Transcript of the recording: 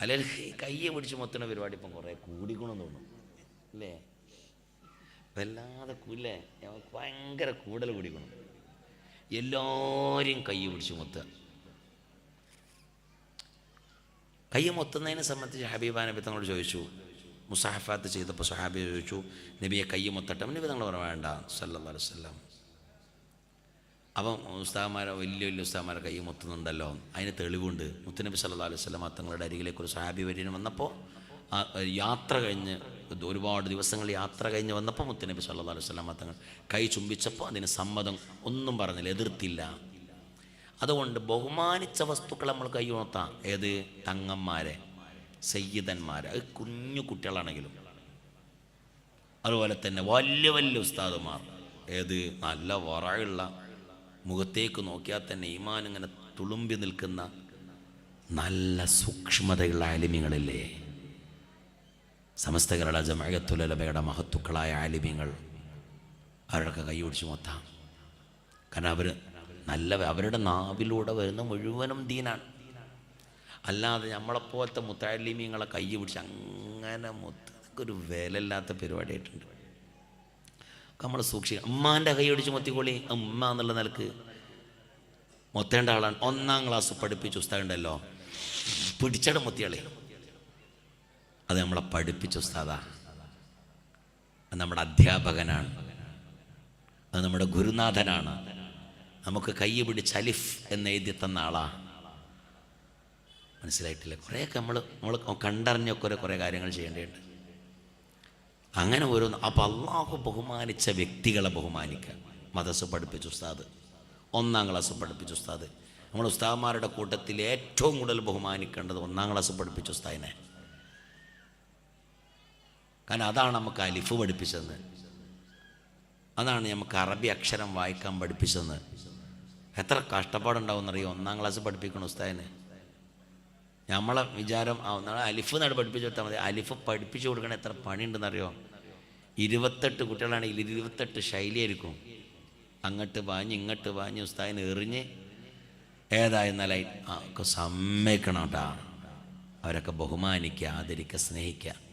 അല്ലെങ്കിൽ കയ്യെ പിടിച്ച് മൊത്തണ പരിപാടി ഇപ്പം കുറേ കൂടിക്കണമെന്ന് തോന്നും. അല്ലേ? വല്ലാതെ കൂല്ലേ ഞങ്ങൾക്ക് ഭയങ്കര കൂടുതൽ കൂടിക്കണം. എല്ലാവരെയും കൈ പിടിച്ച് മൊത്തുക. കൈ മൊത്തുന്നതിനെ സംബന്ധിച്ച് ഹബീബാ നബി തങ്ങളോട് ചോദിച്ചു. മുസാഹഫാത്ത് ചെയ്തപ്പോൾ സുഹാബി ചോദിച്ചു. നബിയെ കൈ മൊത്തട്ടെ. നബി തങ്ങൾ വേണ്ട. സല്ലാ വസ്ലാം അപ്പം ഉസ്താമാരെ വലിയ വലിയ ഉസ്താമാരെ കൈ മുത്തുന്നുണ്ടല്ലോ. അതിന് തെളിവുണ്ട്. മുത്തുനബി സല്ലാ അലൈഹി സ്വലം തങ്ങളുടെ അരികിലേക്ക് ഒരു സഹാബി വര്യന് വന്നപ്പോൾ യാത്ര കഴിഞ്ഞ് ഒരുപാട് ദിവസങ്ങൾ യാത്ര കഴിഞ്ഞ് വന്നപ്പോൾ മുത്തുനബി സല്ലാ അലൈഹി സ്വലം തങ്ങൾ കൈ ചുംബിച്ചപ്പോൾ അതിന് സമ്മതം ഒന്നും പറഞ്ഞില്ല എതിർത്തില്ല. അതുകൊണ്ട് ബഹുമാനിച്ച വസ്തുക്കൾ നമ്മൾ കൈ ഉണർത്താം. ഏത്? തങ്ങന്മാരെ സയ്യിദന്മാരെ. അത് കുഞ്ഞു കുട്ടികളാണെങ്കിലും. അതുപോലെ തന്നെ വലിയ വലിയ ഉസ്താദുമാർ. ഏത്? നല്ല വറയുള്ള മുഖത്തേക്ക് നോക്കിയാൽ തന്നെ ഈമാൻ ഇങ്ങനെ തുളുമ്പി നിൽക്കുന്ന നല്ല സൂക്ഷ്മതയുള്ള ആലിമ്യങ്ങളില്ലേ സമസ്ത കേരള ജമയത്തുലബയുടെ മഹത്തുക്കളായ ആലിമ്യങ്ങൾ അവരുടെയൊക്കെ കൈ പിടിച്ച് മൊത്താം. കാരണം അവർ നല്ല അവരുടെ നാവിലൂടെ വരുന്ന മുഴുവനും ദീനാണ്. അല്ലാതെ നമ്മളെപ്പോലത്തെ മുത്താലിമ്യങ്ങളെ കൈ പിടിച്ച് അങ്ങനെ മുത്ത ഒരു വിലയില്ലാത്ത പരിപാടിയായിട്ടുണ്ട്. നമ്മൾ സൂക്ഷിക്കണം. ഉമ്മാന്റെ കൈയടിച്ച് മൊത്തിക്കൊള്ളി മൊത്തിക്കോളി. ഉമ്മ എന്നുള്ള നിലയ്ക്ക് മൊത്തേണ്ട ആളാണ്. ഒന്നാം ക്ലാസ് പഠിപ്പിച്ച ഉസ്താദുണ്ടല്ലോ. പിടിച്ചട മൊത്തിയാളെ. അത് നമ്മളെ പഠിപ്പിച്ച ഉസ്താദാ. അത് നമ്മുടെ അധ്യാപകനാണ്. അത് നമ്മുടെ ഗുരുനാഥനാണ്. നമുക്ക് കൈ പിടിച്ച് അലിഫ് എന്ന് എഴുതി തന്ന ആളാ. മനസ്സിലായിട്ടില്ല? കുറേയൊക്കെ നമ്മൾ നമ്മൾ കണ്ടറിഞ്ഞൊക്കെ കുറേ കാര്യങ്ങൾ ചെയ്യേണ്ടതുണ്ട്. അങ്ങനെ ഓരോന്ന്. അപ്പോൾ അള്ളാഹു ബഹുമാനിച്ച വ്യക്തികളെ ബഹുമാനിക്കുക. മദസ് പഠിപ്പിച്ച ഉസ്താദ്. ഒന്നാം ക്ലാസ് പഠിപ്പിച്ച ഉസ്താദ്. നമ്മൾ ഉസ്താദ്മാരുടെ കൂട്ടത്തിൽ ഏറ്റവും കൂടുതൽ ബഹുമാനിക്കേണ്ടത് ഒന്നാം ക്ലാസ് പഠിപ്പിച്ച ഉസ്താദിനെ. കാരണം അതാണ് നമുക്ക് അലിഫ് പഠിപ്പിച്ചത് അതാണ് നമുക്ക് അറബി അക്ഷരം വായിക്കാൻ പഠിപ്പിച്ചത് എത്ര കഷ്ടപ്പാടുണ്ടാവും എന്നറിയോ ഒന്നാം ക്ലാസ് പഠിപ്പിക്കണം ഉസ്താദിനെ. നമ്മളെ വിചാരം ഒന്നാണ് അലിഫ് നാട് പഠിപ്പിച്ചു കൊടുത്താൽ മതി. അലിഫ് പഠിപ്പിച്ചു കൊടുക്കണ എത്ര പണിയുണ്ടെന്നറിയോ? ഇരുപത്തെട്ട് കുട്ടികളാണെങ്കിൽ ഇരുപത്തെട്ട് ശൈലിയായിരിക്കും. അങ്ങോട്ട് പാഞ്ഞ് ഇങ്ങോട്ട് പാഞ്ഞ് ഉസ്താദിന് എറിഞ്ഞ് ഏതായിരുന്നാലായി ആ ഒക്കെ സമ്മതിക്കണം കേട്ടാ. അവരൊക്കെ ബഹുമാനിക്കുക ആദരിക്കുക സ്നേഹിക്കുക.